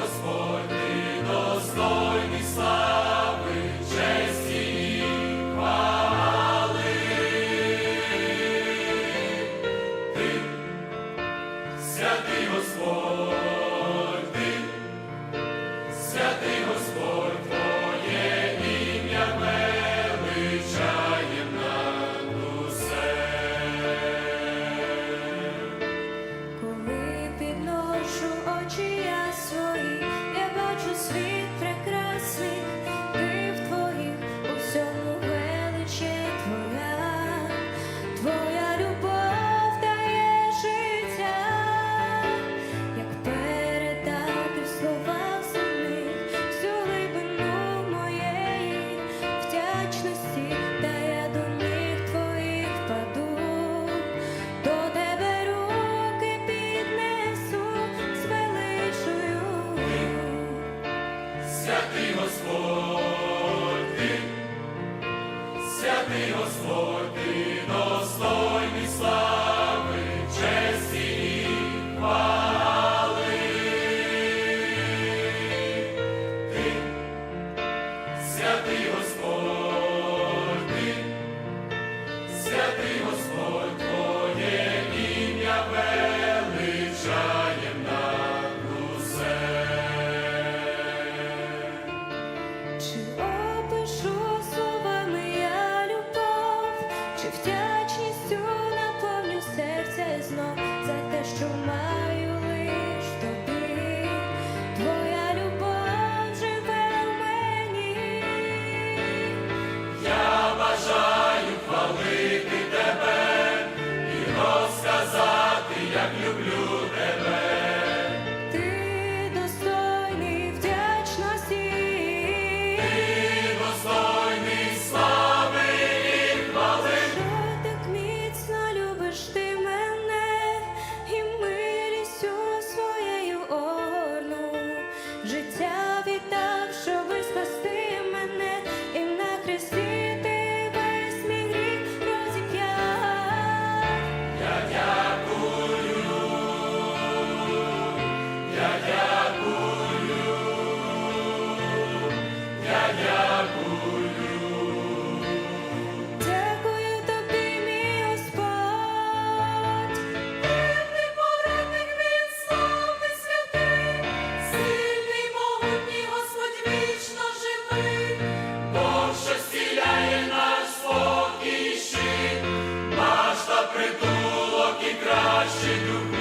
Господь, ти достойний слави. Святий Господь, чи втя. I should do.